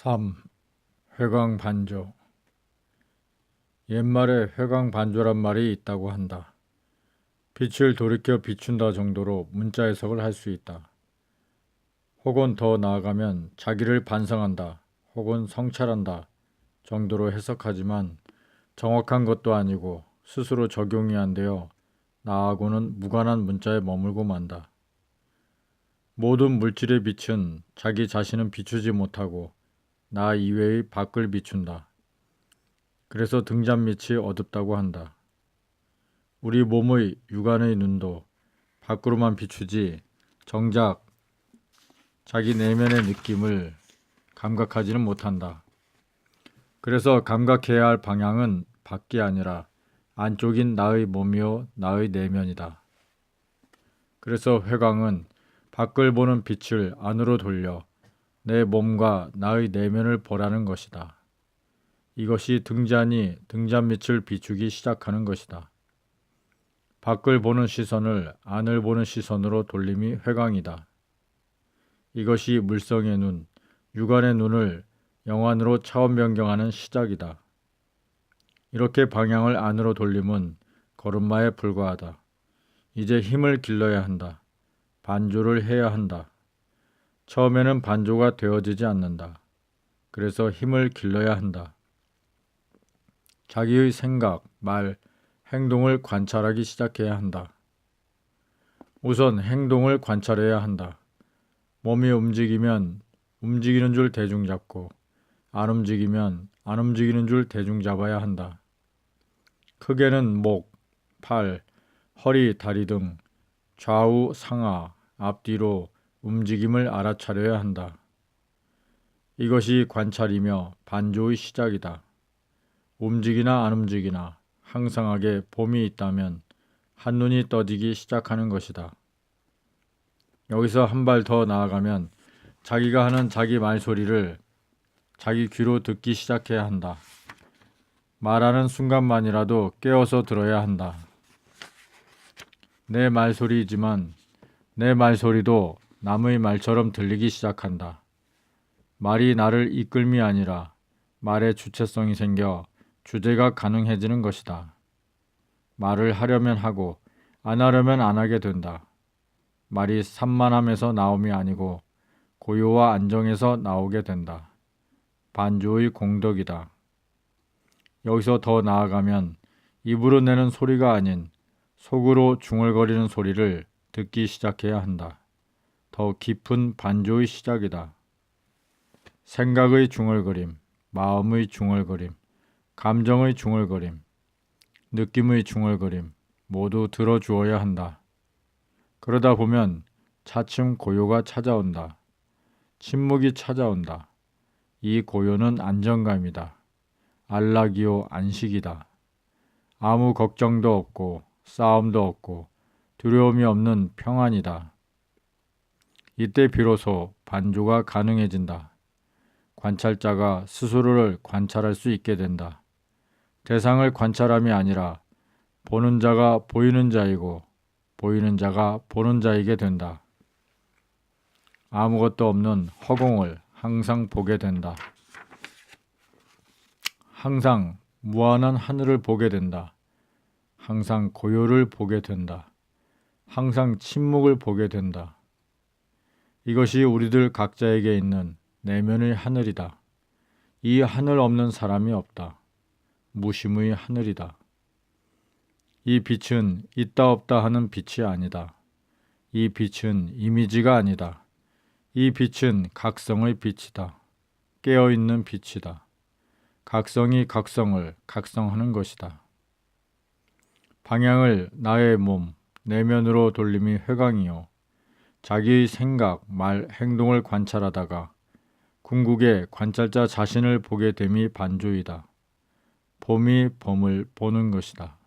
3. 회광반조 옛말에 회광반조란 말이 있다고 한다. 빛을 돌이켜 비춘다 정도로 문자 해석을 할 수 있다. 혹은 더 나아가면 자기를 반성한다 혹은 성찰한다 정도로 해석하지만 정확한 것도 아니고 스스로 적용이 안 되어 나하고는 무관한 문자에 머물고 만다. 모든 물질의 빛은 자기 자신은 비추지 못하고 나 이외의 밖을 비춘다. 그래서 등잔빛이 어둡다고 한다. 우리 몸의 육안의 눈도 밖으로만 비추지 정작 자기 내면의 느낌을 감각하지는 못한다. 그래서 감각해야 할 방향은 밖이 아니라 안쪽인 나의 몸이요 나의 내면이다. 그래서 회광은 밖을 보는 빛을 안으로 돌려 내 몸과 나의 내면을 보라는 것이다. 이것이 등잔이 등잔빛을 비추기 시작하는 것이다. 밖을 보는 시선을 안을 보는 시선으로 돌림이 회광이다. 이것이 물성의 눈, 육안의 눈을 영안으로 차원 변경하는 시작이다. 이렇게 방향을 안으로 돌림은 걸음마에 불과하다. 이제 힘을 길러야 한다. 반조를 해야 한다. 처음에는 반조가 되어지지 않는다. 그래서 힘을 길러야 한다. 자기의 생각, 말, 행동을 관찰하기 시작해야 한다. 우선 행동을 관찰해야 한다. 몸이 움직이면 움직이는 줄 대중 잡고 안 움직이면 안 움직이는 줄 대중 잡아야 한다. 크게는 목, 팔, 허리, 다리 등 좌우, 상하, 앞뒤로 움직임을 알아차려야 한다. 이것이 관찰이며 반조의 시작이다. 움직이나 안 움직이나 항상하게 봄이 있다면 한눈이 떠지기 시작하는 것이다. 여기서 한 발 더 나아가면 자기가 하는 자기 말소리를 자기 귀로 듣기 시작해야 한다. 말하는 순간만이라도 깨어서 들어야 한다. 내 말소리이지만 내 말소리도 남의 말처럼 들리기 시작한다. 말이 나를 이끌미 아니라 말의 주체성이 생겨 주제가 가능해지는 것이다. 말을 하려면 하고 안 하려면 안 하게 된다. 말이 산만함에서 나옴이 아니고 고요와 안정에서 나오게 된다. 반조의 공덕이다. 여기서 더 나아가면 입으로 내는 소리가 아닌 속으로 중얼거리는 소리를 듣기 시작해야 한다. 더 깊은 반조의 시작이다. 생각의 중얼거림, 마음의 중얼거림, 감정의 중얼거림, 느낌의 중얼거림 모두 들어주어야 한다. 그러다 보면 차츰 고요가 찾아온다. 침묵이 찾아온다. 이 고요는 안정감이다. 안락이요 안식이다. 아무 걱정도 없고 싸움도 없고 두려움이 없는 평안이다. 이때 비로소 반조가 가능해진다. 관찰자가 스스로를 관찰할 수 있게 된다. 대상을 관찰함이 아니라 보는 자가 보이는 자이고 보이는 자가 보는 자이게 된다. 아무것도 없는 허공을 항상 보게 된다. 항상 무한한 하늘을 보게 된다. 항상 고요를 보게 된다. 항상 침묵을 보게 된다. 이것이 우리들 각자에게 있는 내면의 하늘이다. 이 하늘 없는 사람이 없다. 무심의 하늘이다. 이 빛은 있다 없다 하는 빛이 아니다. 이 빛은 이미지가 아니다. 이 빛은 각성의 빛이다. 깨어있는 빛이다. 각성이 각성을 각성하는 것이다. 방향을 나의 몸, 내면으로 돌림이 회광이요. 자기의 생각, 말, 행동을 관찰하다가 궁극에 관찰자 자신을 보게 됨이 반조이다. 봄이 봄을 보는 것이다.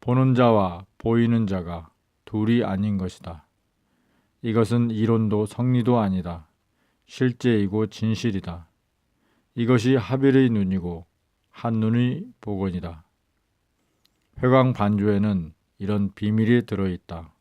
보는 자와 보이는 자가 둘이 아닌 것이다. 이것은 이론도 성리도 아니다. 실제이고 진실이다. 이것이 하빌의 눈이고 한눈의 복원이다. 회광 반조에는 이런 비밀이 들어있다.